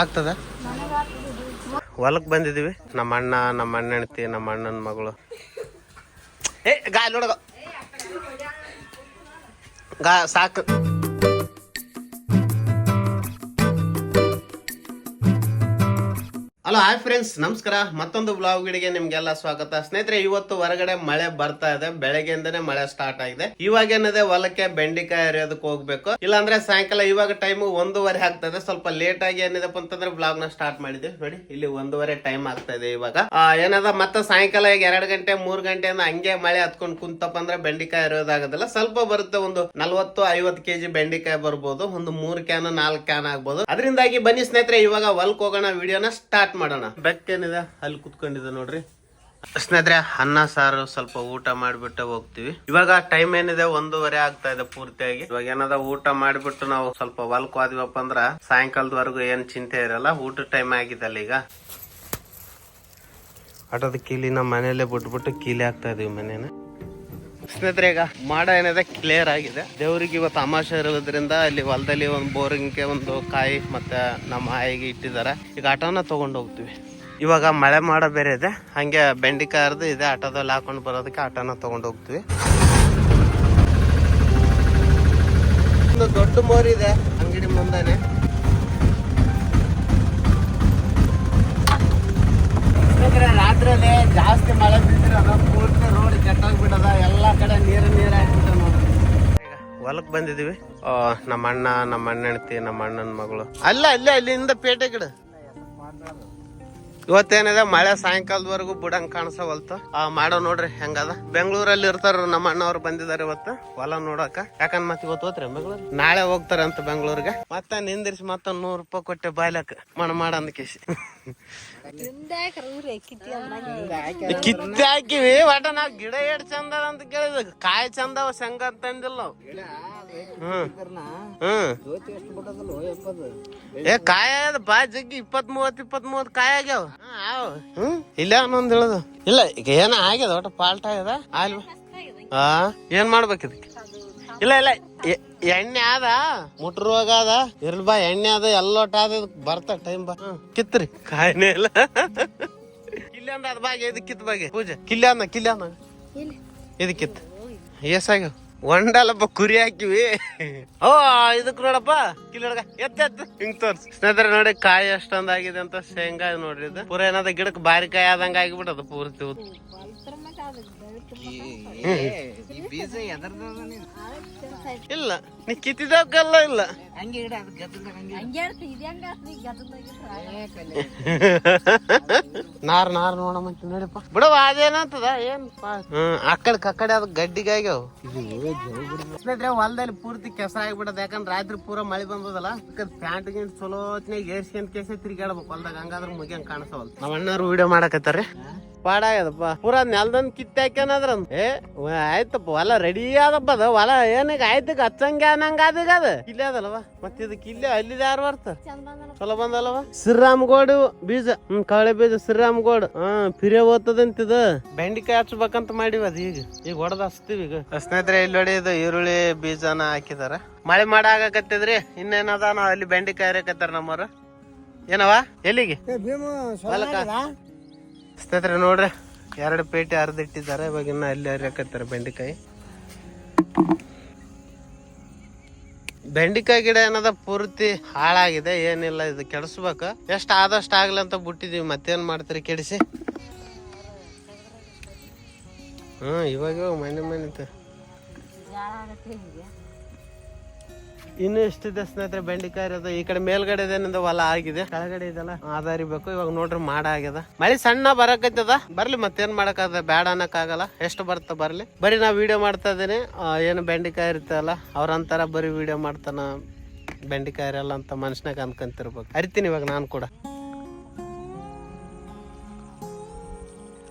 ಆಗ್ತದ? ಹೊಲಕ್ ಬಂದಿದೀವಿ. ನಮ್ಮ ಅಣ್ಣ ನಮ್ಮ ಅಣ್ಣ ನಮ್ಮ ಅಣ್ಣನ ಮಗಳು. ಏ, ಗಾಯ ನೋಡ ಗಾ ಸಾಕು. ಹಲೋ ಹಾಯ್ ಫ್ರೆಂಡ್ಸ್ ನಮಸ್ಕಾರ. ಮತ್ತೊಂದು ಬ್ಲಾಗ್ ಗಿಡಿಗೆ ನಿಮ್ಗೆಲ್ಲ ಸ್ವಾಗತ. ಸ್ನೇಹಿತರೆ, ಇವತ್ತು ಹೊರಗಡೆ ಮಳೆ ಬರ್ತಾ ಇದೆ. ಬೆಳಗ್ಗೆಯಿಂದನೇ ಮಳೆ ಸ್ಟಾರ್ಟ್ ಆಗಿದೆ. ಇವಾಗ ಏನಿದೆ? ಹೊಲಕ್ಕೆ ಬೆಂಡಿಕಾಯಿ ಹರಿಯೋದಕ್ಕೆ ಹೋಗ್ಬೇಕು. ಇಲ್ಲಾಂದ್ರೆ ಸಾಯಂಕಾಲ ಇವಾಗ ಟೈಮ್ ಒಂದೂವರೆ ಆಗ್ತದೆ ಸ್ವಲ್ಪ ಲೇಟ್ ಆಗಿ ಏನಿದೆ ಅಂತಂದ್ರೆ ಬ್ಲಾಗ್ನ ಸ್ಟಾರ್ಟ್ ಮಾಡಿದ್ವಿ. ನೋಡಿ, ಇಲ್ಲಿ ಒಂದೂವರೆ ಟೈಮ್ ಆಗ್ತಾ ಇದೆ ಇವಾಗ. ಏನದ ಮತ್ತೆ ಸಾಯಂಕಾಲ ಈಗ ಎರಡ್ ಗಂಟೆ, ಮೂರ್ ಗಂಟೆಯಿಂದ ಹಂಗೆ ಮಳೆ ಹತ್ಕೊಂಡ್ ಕುಂತಪ್ಪ ಅಂದ್ರೆ ಬೆಂಡಿಕಾಯಿ ಹರಿಯೋದಾಗೋದಿಲ್ಲ. ಸ್ವಲ್ಪ ಬರುತ್ತೆ ಒಂದು ನಲ್ವತ್ತು, ಐವತ್ತು ಕೆಜಿ ಬೆಂಡಿಕಾಯಿ ಬರ್ಬೋದು. ಒಂದು ಮೂರ್ ಕ್ಯಾನ್ ನಾಲ್ಕು ಕ್ಯಾನ್ ಆಗ್ಬೋದು. ಅದರಿಂದಾಗಿ ಬನ್ನಿ ಸ್ನೇಹಿತರೆ, ಇವಾಗ ಹೊಲ್ಕ್ ಹೋಗೋಣ. ವಿಡಿಯೋನ ಸ್ಟಾರ್ಟ್ ಮಾಡೋಣ. ಬೆಕ್ಕೇನಿದೆ? ಅಲ್ಲಿ ಕುತ್ಕೊಂಡಿದೆ ನೋಡ್ರಿ. ಸ್ನೇಹಿತರೆ ಅನ್ನ ಸಾರು ಸ್ವಲ್ಪ ಊಟ ಮಾಡಿಬಿಟ್ಟು ಹೋಗ್ತೀವಿ. ಇವಾಗ ಟೈಮ್ ಏನಿದೆ? ಒಂದೂವರೆ ಆಗ್ತಾ ಇದೆ ಪೂರ್ತಿಯಾಗಿ. ಇವಾಗ ಏನದ ಊಟ ಮಾಡಿಬಿಟ್ಟು ನಾವು ಸ್ವಲ್ಪ ಹೊಲ್ಕ್ ಹೋದ್ವಪ್ಪ ಅಂದ್ರ ಸಾಯಂಕಾಲದವರೆಗೂ ಏನ್ ಚಿಂತೆ ಇರಲ್ಲ ಊಟ ಟೈಮ್ ಆಗಿದಲ್ಲ ಈಗ. ಆಟೋದ ಕೀಲಿ ನಮ್ಮ ಮನೇಲೆ ಬಿಟ್ಬಿಟ್ಟು ಕೀಲಿ ಆಗ್ತಾ ಇದೀವಿ ಮನೇನ. ಸ್ನೇಹಿತರೆ, ಈಗ ಮಾಡ ಏನಿದೆ ಕ್ಲಿಯರ್ ಆಗಿದೆ. ದೇವ್ರಿಗೆ ಇವತ್ತು ತಮಾಷೆ ಇರೋದ್ರಿಂದ ಅಲ್ಲಿ ಹೊಲದಲ್ಲಿ ಒಂದು ಬೋರಿಂಗ್ಗೆ ಒಂದು ಕಾಯಿ ಮತ್ತೆ ನಮ್ಮ ಆಯಿಗೆ ಇಟ್ಟಿದ್ದಾರೆ. ಈಗ ಆಟೋನ ತಗೊಂಡು ಹೋಗ್ತೀವಿ. ಇವಾಗ ಮಳೆ ಮಾಡ ಬೇರೆ ಇದೆ. ಹಂಗೆ ಬೆಂಡಿಕಾಯಿ ಹರಿದು ಇದೆ, ಆಟೋದಲ್ಲಿ ಹಾಕೊಂಡು ಬರೋದಕ್ಕೆ ಆಟೋನ ತಗೊಂಡು ಹೋಗ್ತೀವಿ. ಒಂದು ದೊಡ್ಡ ಮೋರ್ ಇದೆ, ಅಂಗಡಿ ಮುಂದೆನೆ. ರಾತ್ರಿಯಲ್ಲಿ ಜಾಸ್ತಿ ಮಳೆ ಬಿದ್ದಿರೋದು ಪೂರ್ತಿ ರೋಡ್ ಕೆಟ್ಟೋಗ್ಬಿಟ್ಟದ. ಎಲ್ಲಾ ಕಡೆ ನೀರು ನೀರು ಹಾಕ್ಬಿಟ್ರೆ ನೋಡ್ರಿ ಹೊಲಕ್ ಬಂದಿದೀವಿ. ನಮ್ಮ ಅಣ್ಣ ನಮ್ಮ ಅಣ್ಣ ಹೆಂಡತಿ ನಮ್ಮ ಅಣ್ಣನ ಮಗಳು. ಅಲ್ಲ ಅಲ್ಲೇ ಅಲ್ಲಿಂದ ಪೇಟೆ ಗಿಡ ಇವತ್ತೇನಿದೆ? ಮಳೆ ಸಾಯಂಕಾಲದವರೆಗೂ ಬಿಡಂಗ್ ಕಾಣಿಸವಲ್ತು. ಆ ಮಾಡೋ ನೋಡ್ರಿ ಹೆಂಗದ? ಬೆಂಗಳೂರಲ್ಲಿ ಇರ್ತಾರ ನಮ್ಮ ಅಣ್ಣವ್ರು ಬಂದಿದ್ದಾರೆ ಇವತ್ತು. ಹೊಲ ನೋಡಕ. ಯಾಕನ್ ಮತ್ತೆ ಇವತ್ತು ಹೋತ್ರಿ ಬೆಂಗಳೂರು? ನಾಳೆ ಹೋಗ್ತಾರ ಅಂತ ಬೆಂಗಳೂರಿಗೆ. ಮತ್ತೆ ನಿಂದಿರ್ಸಿ ಮತ್ತ ನೂರ್ ರೂಪಾಯಿ ಕೊಟ್ಟೆ ಬಾಯ್ಲಕ್ ಮಣ ಮಾಡ ಕೇಶಿ ಕೇಸಿ. ಕಿತ್ತಿ ಹಾಕಿವಿ. ಒಟ ನಾವ್ ಗಿಡ ಎಡ್ ಚಂದ ಅಂತ ಕೇಳಿದ ಕಾಯಿ ಚಂದವ, ಶಂಗ ಅಂತ ಅಂದಿಲ್ಲ ನಾವು. ಹ್ಮ್ ಹ್ಮ್ ಏ ಕಾಯ ಬಾ ಜಗ್ಗಿ ಇಪ್ಪತ್ ಮೂವತ್ ಇಪ್ಪತ್ ಮೂವತ್ ಕಾಯಿ ಆಗ್ಯಾವ ಹ್ಮ್, ಇಲ್ಲ ಅನ್ನೊಂದ್ ಹೇಳದು. ಇಲ್ಲ ಈಗ ಏನ ಆಗ್ಯದ ಒಟ್ಟ ಪಾಲ್ಟ ಆಗ್ಯದ? ಆಲ್ವಾ ಹಾ ಏನ್ ಮಾಡ್ಬೇಕು ಇದಕ್ಕೆ? ಇಲ್ಲ ಇಲ್ಲ ಎಣ್ಣೆ ಆದ ಮುಟ್ರ ರೋಗ ಅದ ಇರ್ಲಿ ಬಾ ಎಣ್ಣೆ ಅದ ಎಲ್ಲೋಟ ಅದ ಇದಕ್ ಬರ್ತ ಟೈಮ್ ಬಾ. ಕಿತ್ರಿ. ಕಾಯಿನೇ ಇಲ್ಲ. ಕಿಲ್ಲಿ ಅಂದ ಅದ ಬಾಗೆ ಇದು ಕಿತ್ ಬಾಗೆ. ಪೂಜೆ. ಕಿಲ್ಲಿ ಅಂದ ಕಿಲ್ಲಿ ಅಂದ ಇದಕ್ ಕಿತ್ ಎಸಾಗ್ಯಾವ ಒಂಡಲ್ಲಪ್ಪ ಕುರಿ ಹಾಕಿವಿ. ಓ ಇದಕ್ ನೋಡಪ್ಪ ಕಿಲ್ಲೊಳಗ ಎತ್ತ ಎತ್ತ. ಹಿಂಗ್ ತೋರ್ಸ್. ಸ್ನೇಹಿತರೆ ನೋಡಿ ಕಾಯಿ ಎಷ್ಟೊಂದಾಗಿದೆ ಅಂತ ಶೇಂಗಾ ನೋಡ್ರಿ ಇದು. ಪೂರ ಏನಾದ ಗಿಡಕ್ ಬಾರಿ ಕಾಯಿ ಆದಂಗ ಆಗಿಬಿಟ್ಟದ ಪೂರ್ತಿ. ಇಲ್ಲ. ನೀ ಕಿತ್ತಿದಕ್ಕಲ್ಲ ಇಲ್ಲ. ನಾರ್ ನಾರ್ ನೋಡಮ್ಮ ನೋಡಪ್ಪ ಬಿಡವ ಅದೇನಂತದ? ಏನ್ ಹ್ಮ್ ಅಕ್ಕಡೆ ಕಕ್ಕಡೆ ಅದ ಗಡ್ಡಿಗಾಗ್ಯಾವ ಸ್ನೇಹಿತರೆ ಹೊಲದಲ್ಲಿ ಪೂರ್ತಿ ಕೆಸರ ಆಗ್ಬಿಡದ ಯಾಕಂದ್ರೆ ರಾತ್ರಿ ಪೂರ ಮಳೆ ಬಂದದಲ್ಲ ಪ್ಯಾಂಟ್ ಗಿಂಟ್ ಚಲೋ ಹೊತ್ನ್ಯಾಗ ಏರ್ಸ್ಕೊಂಡ್ ಕೇಸ ತಿರ್ಗಾಡ್ಬೇಕು ಹೊಲ್ದಾಗ ಹಂಗಾದ್ರೆ ಮುಗಿಯಂಗ್ ಕಾಣಿಸವಲ್ ನಮ್ಮ ಅಣ್ಣರು ವಿಡಿಯೋ ಮಾಡಕತ್ತಾರ್ರಿ. ಪಾಡ ಪೂರಾ ನೆಲ್ದನ್ ಕಿತ್ತಾಕ್ಯನಾದ್ರ ಏ ಆಯ್ತಪ್ಪ ಹೊಲ ರೆಡಿ ಆದಪ್ಪ ಅದ ಹೊಲ ಏನಾಗ ಆಯ್ತು ಹಚ್ಚಂಗ ಅದ ಇಲ್ಲೇ ಅದಲ್ವ ಮತ್ತೆ ಇದಕ್ಕೆ ಇಲ್ಲೇ ಅಲ್ಲಿದ ಯಾರು ಬರ್ತ ಚಲೋ ಬಂದಲ್ಲವ? ಶ್ರೀರಾಮ್ಗೋಡು ಬೀಜ ಹ್ಮ್ ಕಳೆ ಬೀಜ ಶ್ರೀರಾಮ್ಗೋಡ್. ಹಾ ಪಿರೇ ಇದು. ಬೆಂಡಿಕಾಯಿ ಹಚ್ಬೇಕಂತ ಮಾಡಿವ ಅದ ಈಗ. ಈಗ ಹೊಡೆದ ಹಚ್ತೀವಿ ಈಗ. ಸ್ನೇಹಿತರೆ ಇಲ್ಲಿ ನೋಡಿ ಇದು ಈರುಳ್ಳಿ ಬೀಜನ ಹಾಕಿದಾರ. ಮಳೆ ಮಾಡ ಆಗಕತ್ತಿದ್ರಿ ಇನ್ನೇನದ ನಾವ್ ಅಲ್ಲಿ ಬೆಂಡಿಕಾಯಿ ಹರಿಯಕತ್ತಾರ ನಮ್ಮವ್ರ. ಏನವ ಎಲ್ಲಿಗೆ? ಹೊಲಕ್ಕ? ಸ್ನೇಹಿತರೆ ನೋಡ್ರಿ ಎರಡು ಪೇಟೆ ಅರ್ದಿಟ್ಟಿದ್ದಾರೆ ಇವಾಗ ಇನ್ನ ಅಲ್ಲಿ ಹರಿಯಾಕತ್ತಾರ ಬೆಂಡಿಕಾಯಿ. ಬೆಂಡಿಕಾಯಿ ಗಿಡ ಏನದ ಪೂರ್ತಿ ಹಾಳಾಗಿದೆ, ಏನಿಲ್ಲ, ಇದು ಕೆಡಿಸ್ಬೇಕು. ಎಷ್ಟು ಆದಷ್ಟು ಆಗ್ಲಿ ಅಂತ ಬಿಟ್ಟಿದೀವಿ, ಮತ್ತೇನ್ ಮಾಡ್ತೀರಿ ಕೆಡಿಸಿ? ಹ್ಮ್ ಇವಾಗ ಮನೆ ಮನೆ ಇನ್ನು ಎಷ್ಟಿದೆ ಸ್ನೇಹಿತರೆ ಬೆಂಡಿಕಾಯಿ ಇರೋದು? ಈ ಕಡೆ ಮೇಲ್ಗಡೆ ಏನಿದೆ ಹೊಲ ಆಗಿದೆ. ಕೆಳಗಡೆ ಇದೆಲ್ಲ ಆಧಾರಿಬೇಕು ಇವಾಗ ನೋಡ್ರಿ ಮಾಡ ಆಗ್ಯದ. ಮಳೆ ಸಣ್ಣ ಬರಕತ್ತದ? ಬರ್ಲಿ ಮತ್ತೇನ್ ಮಾಡಕ್ಕಾಗದ? ಬ್ಯಾಡ ಅನ್ನಕ್ ಆಗಲ್ಲ ಎಷ್ಟು ಬರ್ತ ಬರ್ಲಿ. ಬರೀ ನಾ ವಿಡಿಯೋ ಮಾಡ್ತಾ ಇದ್ದೀನಿ. ಏನು ಬೆಂಡಿಕಾಯಿ ಇರ್ತಲ್ಲ ಅವ್ರಂತಾರ ಬರೀ ವಿಡಿಯೋ ಮಾಡ್ತಾನ ಬೆಂಡಿಕಾಯಿ ಇರಲ್ಲ ಅಂತ ಮನುಷ್ಯನಾಗ ಅನ್ಕೊಂತಿರ್ಬೇಕು ಅರಿತೀನಿ ಇವಾಗ ನಾನು ಕೂಡ.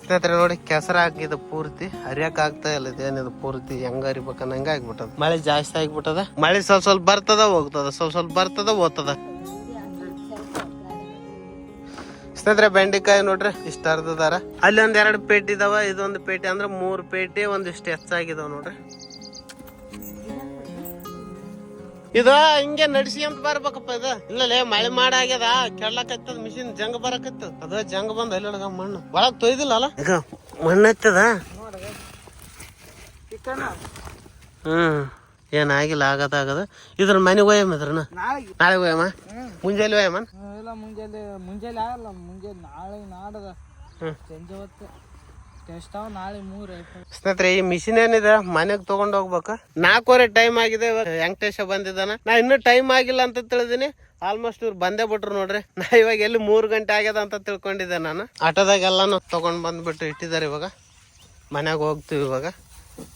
ಸ್ನೇಹಿತರೆ ನೋಡಿ ಕೆಸರ ಹಾಕಿದ ಪೂರ್ತಿ. ಹರಿಯಕ್ ಆಗ್ತಾ ಇಲ್ಲ ಇದೇನಿದು ಪೂರ್ತಿ. ಹೆಂಗ ಹರಿಬೇಕನ್ನ ಹಂಗ ಆಗ್ಬಿಟ್ಟದ. ಮಳೆ ಜಾಸ್ತಿ ಆಗ್ಬಿಟ್ಟದ? ಮಳೆ ಸ್ವಲ್ಪ ಸ್ವಲ್ಪ ಬರ್ತದ ಹೋಗ್ತದ. ಸ್ವಲ್ಪ ಸ್ವಲ್ಪ ಬರ್ತದ ಹೋಗ್ತದ. ಸ್ನೇಹಿತರೆ ಬೆಂಡೆಕಾಯಿ ನೋಡ್ರಿ ಇಷ್ಟ ಅರ್ಧದಾರ. ಅಲ್ಲಿ ಒಂದ್ ಎರಡು ಪೇಟಿ ಇದಾವ ಇದೊಂದು ಪೇಟಿ ಅಂದ್ರೆ ಮೂರ್ ಪೇಟಿ ಒಂದಿಷ್ಟು ಹೆಚ್ಚಾಗಿದಾವ ನೋಡ್ರಿ. ಇದು ಹಿಂಗೆ ನಡ್ಸಿ ಅಂತ ಬರ್ಬೇಕಪ್ಪ ಇದು. ಇಲ್ಲಲೇ ಮಳೆ ಮಾಡಾಗ್ಯದ ಕೆಡ್ಲಕತ್ತದ ಮಿಷಿನ್ ಜಂಗ್ ಬರಕತ್ತ ಅದ ಜಂಗ ಬಂದ ಅಲ್ಲಿ ಮಣ್ಣು. ಒಳಗ್ ತೊಯ್ದಿಲ್ಲ ಅಲ್ಲ ಈಗ ಮಣ್ಣು ಹತ್ತದ? ಹ್ಮ್. ಏನಾಗಿಲ್ಲ ಆಗದ ಆಗದ. ಇದ್ರ ಮನೆಗೆ ಹೋಯಮ್ಮ ಇದ್ರನ? ನಾಳೆಗೆ. ನಾಳೆ ಹೋಯಮ್ಮ ಮುಂಜಾನೆ ಹೋಯಮ್ಮ ಇಲ್ಲ ಮುಂಜಾನೆ ಮುಂಜಾನೆ ಆಗಲ್ಲ ಮುಂಜಾನೆ ನಾಳೆ ನಾಡದ. ಸಂಜೆ ಹೊತ್ತು. ಸ್ನೇಹಿತರೆ, ಈ ಮಿಷಿನ್ ಏನಿದೆ? ಮನೆಗ್ ತಗೊಂಡ್ ಹೋಗ್ಬೇಕು? ನಾಲ್ಕೂವರೆ ಟೈಮ್ ಆಗಿದೆ ವೆಂಕಟೇಶ ಬಂದಿದ್ದಾನ. ನಾ ಇನ್ನೂ ಟೈಮ್ ಆಗಿಲ್ಲ ಅಂತ ತಿಳಿದೀನಿ. ಆಲ್ಮೋಸ್ಟ್ ಇವ್ರು ಬಂದೇ ಬಿಟ್ರು ನೋಡ್ರಿ. ನಾ ಇವಾಗ ಎಲ್ಲಿ ಮೂರ್ ಗಂಟೆ ಆಗ್ಯದ ಅಂತ ತಿಳ್ಕೊಂಡಿದ್ದೆ ನಾನು. ಆಟೋದಾಗ ತಗೊಂಡ್ ಬಂದ್ಬಿಟ್ಟು ಇಟ್ಟಿದ್ದಾರೆ ಇವಾಗ. ಮನೆಗೆ ಹೋಗ್ತೀವಿ ಇವಾಗ.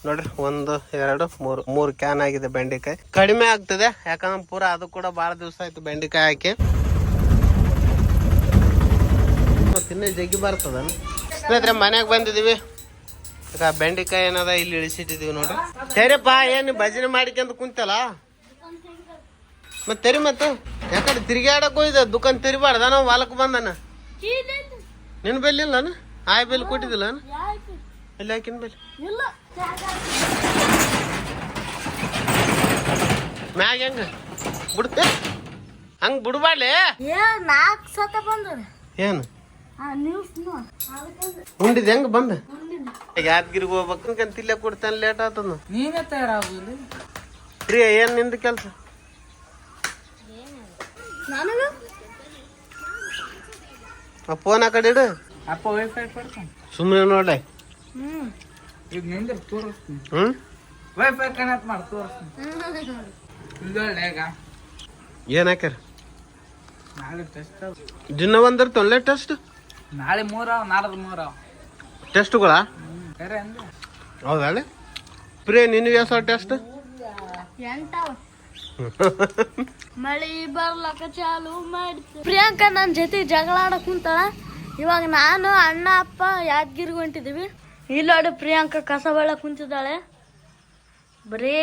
ನೋಡ್ರಿ, ಒಂದು, ಎರಡು, ಮೂರು ಮೂರು ಕ್ಯಾನ್ ಆಗಿದೆ ಬೆಂಡೆಕಾಯಿ. ಕಡಿಮೆ ಆಗ್ತದೆ. ಯಾಕಂದ್ರೆ ಪೂರ ಅದು ಕೂಡ ಬಹಳ ದಿವಸ ಆಯ್ತು ಬೆಂಡೆಕಾಯಿ ಹಾಕಿ. ತಿನ್ನೇ ಜಗ್ಗಿ ಬರ್ತದ ಸ್ನೇಹಿತರೆ ಮನೆಗೆ ಬಂದಿದೀವಿ. ಈಗ ಬೆಂಡೆಕಾಯಿ ಏನದ ಇಲ್ಲಿ ಇಳಿಸಿಟ್ಟಿದೀವಿ ನೋಡ್ರಿ. ಸರಿಯಪ್ಪ ಏನು ಭಜನೆ ಮಾಡಿಕೊಂಡು ಕುಂತಲ್ಲ? ಮತ್ತೆ ತೆರಿ ಮತ್ತೆ. ಯಾಕಡೆ ತಿರ್ಗಾಡಕ್ ಹೋಯ್ದ ದುಕಾನ್ ತೆರಿಬಾರ್ದ. ನಾವು ಹೊಲಕ್ ಬಂದನ. ನಿನ್ ಬೆಲ್ ಇಲ್ಲ ಆಯ್ ಬೆಲ್ ಕೊಟ್ಟಿದ್ದಿಲ್ಲ ಇಲ್ಲಿ ಹಾಕಿನ ಬೆಲ್? ಮ್ಯಾಗ ಹೆಂಗ? ಬಿಡ್ತೆ ಹಂಗ ಬಿಡ್ಬಾಡ್ಲಿ? ಏನು? ಉಂಡಿದ್ ಹೆಂಗ್ ಬಂದ? ಯಾದಗಿರಿಗೆ ಹೋಗ್ಬೇಕು ಇಲ್ಲೇ ಕೊಡ್ತಾನೆ ಲೇಟ್ ಆತದ. ನೀನೇ ತಯಾರಾಗುದಿಲ್ಲ ಪ್ರಿಯ ಏನ್ನಿಂದ ಕೆಲ್ಸ? ಫೋನ್ ಆ ಕಡೆ ಇಡು. ಅಪ್ಪ ವೈಫೈ ಕೊಡ್ತಾನೆ. ಸುಮ್ಮನೆ ನೋಡ್ಲೆ. ಹ್ಮ್. ಈಗ ನಿಂದ್ರೆ ತೋರಿಸ್ತೀನಿ. ಹ್ಮ್? ವೈಫೈ ಕನೆಕ್ಟ್ ಮಾಡಿ ತೋರಿಸ್ತೀನಿ. ಇಲ್ಲೊಳ್ಳೆ ಈಗ. ಏನ್ ಹಾಕ್ಯಾರ? ದಿನ ಟೆಸ್ಟ್ ನಾಳೆ ಮೂರ ನಾಡ್ದು ಮೂರ. ಟೆಸ್ಟ್ಗಳ ಅಂದ್ರೆ? ಹೌದಾ ಪ್ರಿಯ ನಿನಗೆ ಯಾವ ಟೆಸ್ಟ್ ಎಂಟವ ಮಳಿ ಬರ್ಲಕ ಚಾಲು ಮಾಡಿ ಪ್ರಿಯಾಂಕಾ ನನ್ನ ಜೊತೆ ಜಗಳ ಆಡಕ್ ಕುಂತಾಳ. ಇವಾಗ ನಾನು ಅಣ್ಣ ಅಪ್ಪ ಯಾದಗಿರಿಗೆ ಹೊಂಟಿದೀವಿ. ಇಲ್ಲೋಡು ಪ್ರಿಯಾಂಕ ಪ್ರಿಯಾಂಕಾ ಕಸ ಬಳ್ಳ ಕುಂತಿದ್ದಾಳೆ. ಬರೇ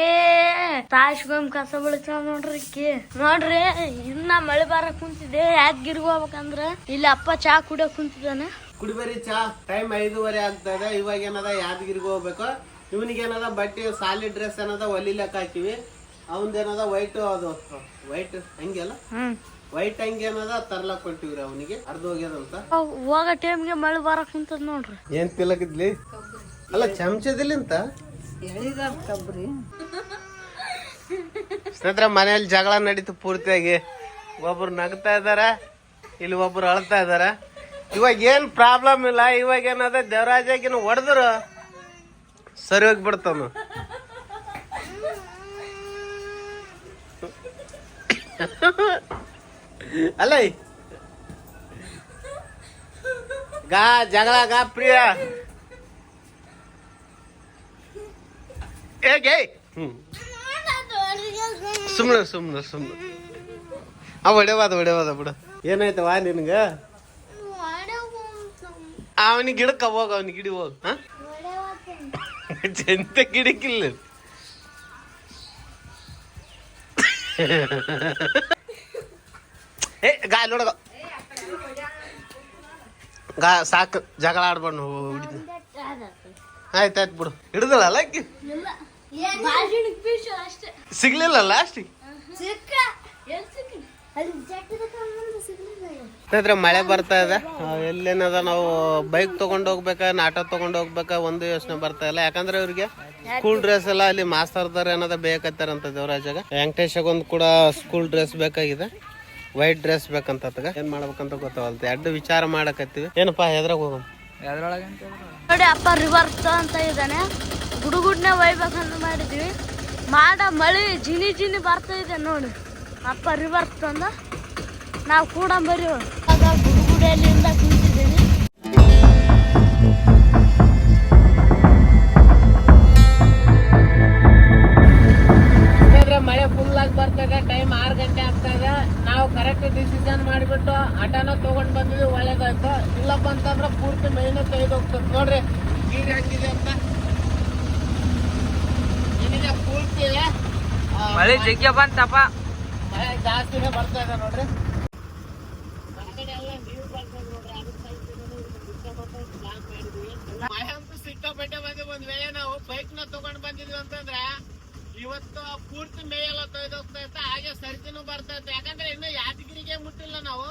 ತಾಯಿಸ್ಕೊಂಡ್ ಕಸ ಬೆಳತಾಳ ನೋಡ್ರಿ ಅಕ್ಕಿ ನೋಡ್ರಿ ಇನ್ನ ಮಳೆ ಬಾರ ಕುಂತಿದೆ ಯಾಕೆ ಗಿರ್ಗೋಬೇಕಂದ್ರ ಇಲ್ಲಿ ಅಪ್ಪ ಚಾ ಕುಡಿಯೋ ಕುಂತಿದ್ದಾನೆ ಕುಡಿಬೇರಿ ಚಾ ಟೈಮ್ ಐದೂವರೆ ಆಗ್ತಾ ಇದೆ ಇವಾಗ ಏನದ ಯಾದಗಿರಿಗೆ ಹೋಗ್ಬೇಕು. ಇವನಿಗೆ ಏನದ ಬಟ್ಟೆ ಸಾಲಿ ಡ್ರೆಸ್ ಏನದ ಹೊಲಿಲಕ್ ಹಾಕಿವಿ. ಅವಂದೇನದ ವೈಟ್ ಅದು ವೈಟ್ ಹಂಗೆಲ್ಲ ಹ್ಮ್. ವೈಟ್ ಹಂಗೆ ಏನದ ತರ್ಲಕ್ ಕೊಟ್ಟಿವ್ರಿ ಅವನಿಗೆ. ಅರ್ಧ ಹೋಗ್ಯದಂತ. ಹೋಗೋ ಟೈಮ್ಗೆ ಮಳೆ ಬರಕ್ ಕುಂತದ ನೋಡ್ರಿ. ಏನ್ ತಿಲಕಿದ್ಲಿ ಅಲ್ಲ ಚಮಚದಿಲ್ಲಿಂತ ಸ್ನೇಹಿತರೆ, ಮನೆಯಲ್ಲಿ ಜಗಳ ನಡೀತು ಪೂರ್ತಿಯಾಗಿ. ಒಬ್ರು ನಗ್ತಾ ಇದಾರ, ಇಲ್ಲಿ ಒಬ್ರು ಅಳ್ತಾ ಇದಾರ. ಇವಾಗ ಏನ್ ಪ್ರಾಬ್ಲಮ್ ಇಲ್ಲ, ಇವಾಗ ಏನದ ದೇವರಾಜಾಗಿನ ಹೊಡೆದ್ರು, ಸರಿ ಹೋಗಿ ಬಿಡ್ತಾನ ಅಲ್ಲ ಗಾ, ಜಗಳ ಗಾ, ಪ್ರಿಯ. ಹೇಗೆ ಸುಮ್ಮನೆ ಸುಮ್ಮನೆ ಸುಮ್ಮನೆ ಆ ಒಡೆವಾದ ಒಡೆವಾದ ಬಿಡು. ಏನಾಯ್ತವ ನಿನ್ಗ? ಅವನಿಗೆ ಗಿಡಕ್ಕ ಹೋಗ ಅವನಿಗೆ ಗಿಡಿ ಹೋಗ ಎಂತ ಗಿಡಕ್ಕಿಲ್ಲ? ಏ ಗಾ ನೋಡಗ. ಗಾ ಸಾಕು. ಜಗಳ ಆಡ್ಬಾರ್ದು ಹುಡಿದ ಆಯ್ತಾಯ್ತು ಬಿಡು. ಹಿಡ್ದಲ್ಲ ಅಲ್ಲ ಸಿಗ್ಲಿಲ್ಲ ಲಾಸ್ಟಿಗೆ ಸ್ನೇಹಿತರೆ ಮಳೆ ಬರ್ತಾ ಇದೆ. ಎಲ್ಲೇನದ ನಾವು ಬೈಕ್ ತಗೊಂಡು ಹೋಗ್ಬೇಕಾ ಆಟೋ ತಗೊಂಡ್ ಹೋಗ್ಬೇಕಾ ಒಂದು ಯೋಚನೆ ಬರ್ತಾ ಇಲ್ಲ. ಯಾಕಂದ್ರೆ ಇವ್ರಿಗೆ ಸ್ಕೂಲ್ ಡ್ರೆಸ್ ಎಲ್ಲ ಅಲ್ಲಿ ಮಾಸ್ತರ್ದಾರ ಏನದ ಬೇಕತ್ತಾರಂತ ದೇವರಾಜಾಗ. ವೆಂಕಟೇಶಗ್ ಒಂದು ಕೂಡ ಸ್ಕೂಲ್ ಡ್ರೆಸ್ ಬೇಕಾಗಿದೆ. ವೈಟ್ ಡ್ರೆಸ್ ಬೇಕಂತ. ಏನ್ ಮಾಡ್ಬೇಕಂತ ಗೊತ್ತಾಗಲ್ತ. ಎರಡು ವಿಚಾರ ಮಾಡಕತ್ತೀವಿ. ಏನಪ್ಪಾ ಎದ್ರಾಗ ಹೋಗೋಣ? ಎದ್ರೊಳಗೆ ಅಂತ ನೋಡಿ ಅಪ್ಪ ರಿವರ್ಸ್ ಅಂತ ಇದ್ದಾನೆ. ಗುಡುಗುಡ್ನೆ ಒಯ್ಬೇಕಂತ ಮಾಡಿದ್ವಿ. ಮಾಡ ಮಳೆ, ಜಿನಿ ಜಿನಿ ಬರ್ತಾ ಇದೆ ನೋಡಿ. ಅಪ್ಪ ರಿವರ್ಸ್ ತಂದ. ನಾವು ಕೂಡ ಬರೀ ಗುಡುಗುಡಿಯಲ್ಲಿಂದ ಯಾಕಂದ್ರೆ ಮಳೆ ಫುಲ್ ಆಗಿ ಬರ್ತದೆ ಟೈಮ್ ಆರು ಗಂಟೆ ಆಗ್ತದೆ. ನಾವು ಕರೆಕ್ಟ್ ಡಿಸಿಷನ್ ಮಾಡಿಬಿಟ್ಟು ಆಟೋನ ತಗೊಂಡ್ ಬಂದ್ವಿ ಒಳ್ಳೇದಾಯ್ತು. ಇಲ್ಲಪ್ಪ ಅಂತಂದ್ರೆ ಪೂರ್ತಿ ಮೈನ ತೆಗೆದು ಹೋಗ್ತದೆ. ನೋಡ್ರಿ ಗೀರ್ ಹಾಕಿದೆ ಅಂತ. ನಿನಗೆ ಪೂರ್ತಿ ಮಳೆ ಜಗ್ಗೆ ಬಂತಪ್ಪ. ಮಳೆ ಜಾಸ್ತಿನೇ ಬರ್ತಾ ಇದೆ ನೋಡ್ರಿ. ಇದೆ ಇದು. ಮಳೆ ಅಂತೂ ಸಿಕ್ಕಾಪಟ್ಟೆ ಬಂದಿ ಒಂದ್ ವೇಳೆ ನಾವು ಬೈಕ್ನ ತಗೊಂಡ್ ಬಂದಿದ್ವಿ ಅಂತಂದ್ರೆ ಇವತ್ತು ಪೂರ್ತಿ ಮೇಯಲ್ಲ ತೊಯ್ದೋಗ್ತಾ ಇತ್ತ ಹಾಗೆ ಸರ್ತಿನೂ ಬರ್ತಾ ಇತ್ತು. ಯಾಕಂದ್ರೆ ಇನ್ನು ಯಾದಗಿರಿಗೆ ಮುಟ್ಟಿಲ್ಲ ನಾವು.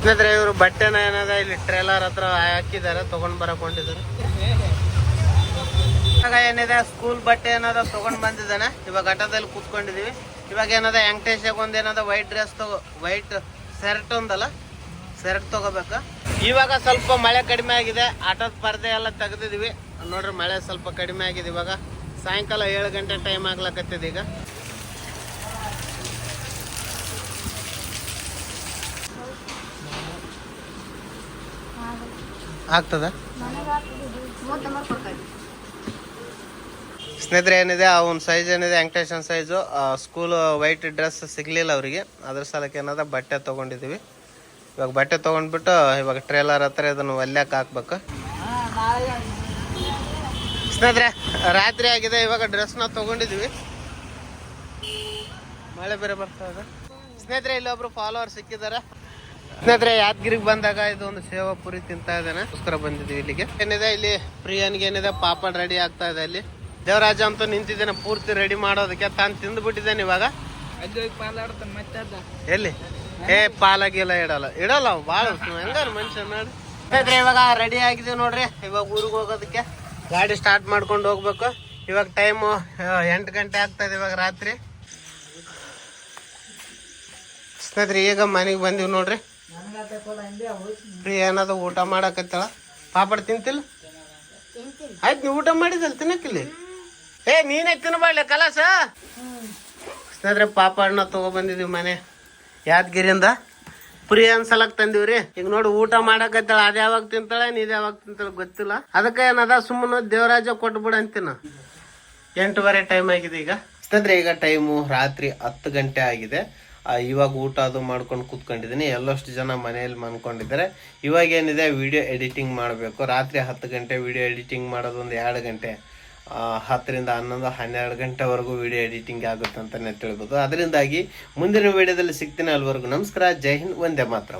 ಸ್ನೇಹಿತರೆ ಇವರು ಬಟ್ಟೆನ ಏನದ ಇಲ್ಲಿ ಟ್ರೇಲರ್ ಹತ್ರ ಹಾಕಿದ್ದಾರೆ ತಗೊಂಡ್ ಬರಕ್ ಹೊಂಟಿದ್ದಾರೆ ಇವಾಗ ಏನಿದೆ ಸ್ಕೂಲ್ ಬಟ್ಟೆ ಏನದ ತಗೊಂಡ್ ಬಂದಿದ್ದಾನೆ. ಇವಾಗ ಆಟೋದಲ್ಲಿ ಕೂತ್ಕೊಂಡಿದೀವಿ. ಇವಾಗ ಏನದ ವೆಂಕಟೇಶ್ ಒಂದ್ ವೈಟ್ ಡ್ರೆಸ್ ತಗೋ ವೈಟ್ ಶರ್ಟ್ ಒಂದಲ್ಲ ಶರ್ಟ್ ತಗೋಬೇಕು? ಇವಾಗ ಸ್ವಲ್ಪ ಮಳೆ ಕಡಿಮೆ ಆಗಿದೆ. ಆಟೋದ ಪರ್ದೆ ಎಲ್ಲ ತೆಗ್ದಿದೀವಿ. ನೋಡ್ರಿ ಮಳೆ ಸ್ವಲ್ಪ ಕಡಿಮೆ ಆಗಿದೆ ಇವಾಗ. ಸಾಯಂಕಾಲ ಏಳು ಗಂಟೆ ಟೈಮ್ ಆಗ್ಲಕತ್ತಿದೆ ಈಗ. ಆಗ್ತದ? ಸ್ನೇಹಿತರೆ, ಏನಿದೆ? ಅವನ ಸೈಜ್ ಏನಿದೆ? ವೆಂಕಟೇಶನ್ ಸೈಜು ಸ್ಕೂಲ್ ವೈಟ್ ಡ್ರೆಸ್ ಸಿಗ್ಲಿಲ್ಲ ಅವರಿಗೆ. ಅದ್ರ ಸಲಕ್ಕೆ ಏನದ ಬಟ್ಟೆ ತಗೊಂಡಿದೀವಿ ಇವಾಗ ಬಟ್ಟೆ ತಗೊಂಡ್ಬಿಟ್ಟು, ಇವಾಗ ಟ್ರೇಲರ್ ಹತ್ರ ಇದನ್ನು ಒಲ್ಯಾಕ ಹಾಕ್ಬೇಕು. ಸ್ನೇಹಿತರೆ, ರಾತ್ರಿ ಆಗಿದೆ. ಇವಾಗ ಡ್ರೆಸ್ನ ತಗೊಂಡಿದೀವಿ ಮಳೆ ಬೇರೆ ಬರ್ತಾ ಇದೆ. ಸ್ನೇಹಿತರೆ, ಇಲ್ಲೊಬ್ರು ಫಾಲೋವರ್ ಸಿಕ್ಕಿದ್ದಾರೆ. ಸ್ನೇಹಿತರೆ, ಯಾದಗಿರಿಗೆ ಬಂದಾಗ ಇದು ಒಂದು ಸೇವಾ ಪುರಿ ತಿಂತಾ ಇದ್ದಾನೆ. ಅದಕ್ಕೋಸ್ಕರ ಬಂದಿದ್ದೀವಿ ಇಲ್ಲಿಗೆ. ಏನಿದೆ, ಇಲ್ಲಿ ಪ್ರಿಯನ್ಗೆ ಏನಿದೆ, ಪಾಪಡ್ ರೆಡಿ ಆಗ್ತಾ ಇದೆ ಇಲ್ಲಿ ದೇವರಾಜ ಅಂತೂ ನಿಂತಿದ್ದಾನೆ, ಪೂರ್ತಿ ರೆಡಿ ಮಾಡೋದಕ್ಕೆ. ತಾನು ತಿಂದು ಬಿಟ್ಟಿದ್ದಾನೆ ಇವಾಗ. ಅಲ್ಲಿ ಎಲ್ಲಿ? ಏ, ಪಾಲಾಗಿಲ್ಲ, ಇಡಲ್ಲ. ಇಡಲ್ಲ ಭಾಳ ಹೆಂಗಾರ ಮನುಷ್ಯ ನೋಡಿ. ಸ್ನೇಹಿತರೆ, ಇವಾಗ ರೆಡಿ ಆಗಿದೀವಿ ನೋಡ್ರಿ. ಇವಾಗ ಊರಿಗೆ ಹೋಗೋದಕ್ಕೆ. ಗಾಡಿ ಸ್ಟಾರ್ಟ್ ಮಾಡ್ಕೊಂಡು ಹೋಗ್ಬೇಕು. ಇವಾಗ ಟೈಮು ಎಂಟು ಗಂಟೆ ಆಗ್ತಾ ಇವಾಗ ರಾತ್ರಿ. ಸ್ನೇಹಿತರೆ, ಈಗ ಮನೆಗೆ ಬಂದೀವಿ ನೋಡ್ರಿ. ನನಗತ್ತೆ ಏನದ ಊಟ ಮಾಡಾಕತ್ತಳ? ಪಾಪಡ್ ತಿಂತಿಲ್ಲ? ಆಯ್ತು ನೀವು ಊಟ ಮಾಡಿದಲ್ ತಿನ್ನಕ್ಕಿಲ್ಲಿ? ಏ ನೀನೇ ತಿನ್ಬಾಡ್ಲೆ ಕಲಾಸ? ಸ್ನೇಹಿತರೆ ಪಾಪಡ್ನ ತಗೊಬಂದಿದೀವಿ ಮನೆ. ಯಾದಗಿರಿಯಿಂದ? ಪುರಿ ಅನ್ಸಲಕ್ ತಂದಿವ್ರಿ. ಈಗ ನೋಡಿ ಊಟ ಮಾಡಕತ್ತಾಳ ಅದ ಯಾವಾಗ ತಿಂತಾಳೆ ನೀದ್ ಯಾವಾಗ ತಿಂತಾಳೆ ಗೊತ್ತಿಲ್ಲ. ಅದಕ್ಕೆ ಏನದ ಸುಮ್ಮನೆ ದೇವರಾಜ ಕೊಟ್ಬಿಡ ಅಂತೀನ. ಎಂಟುವರೆ ಟೈಮ್ ಆಗಿದೆ ಈಗ. ಸ್ನೇಹಿತರೆ ಈಗ ಟೈಮು ರಾತ್ರಿ ಹತ್ತು ಗಂಟೆ ಆಗಿದೆ. ಇವಾಗ ಊಟ ಅದು ಮಾಡ್ಕೊಂಡು ಕೂತ್ಕೊಂಡಿದ್ದೀನಿ. ಎಲ್ಲಷ್ಟು ಜನ ಮನೆಯಲ್ಲಿ ಮನ್ಕೊಂಡಿದ್ದಾರೆ. ಇವಾಗ ಏನಿದೆ ವಿಡಿಯೋ ಎಡಿಟಿಂಗ್ ಮಾಡಬೇಕು. ರಾತ್ರಿ ಹತ್ತು ಗಂಟೆ ವಿಡಿಯೋ ಎಡಿಟಿಂಗ್ ಮಾಡೋದು ಒಂದು ಎರಡು ಗಂಟೆ. ಹತ್ತರಿಂದ ಹನ್ನೊಂದು, ಹನ್ನೆರಡು ಗಂಟೆವರೆಗೂ ವಿಡಿಯೋ ಎಡಿಟಿಂಗ್ ಆಗುತ್ತೆ ಅಂತಲೇ ತಿಳ್ಬೋದು. ಅದರಿಂದಾಗಿ ಮುಂದಿನ ವಿಡಿಯೋದಲ್ಲಿ ಸಿಗ್ತೀನಿ ಅಲ್ಲಿವರೆಗೂ. ನಮಸ್ಕಾರ, ಜೈ ಹಿಂದ್ ಒಂದೇ ಮಾತ್ರ.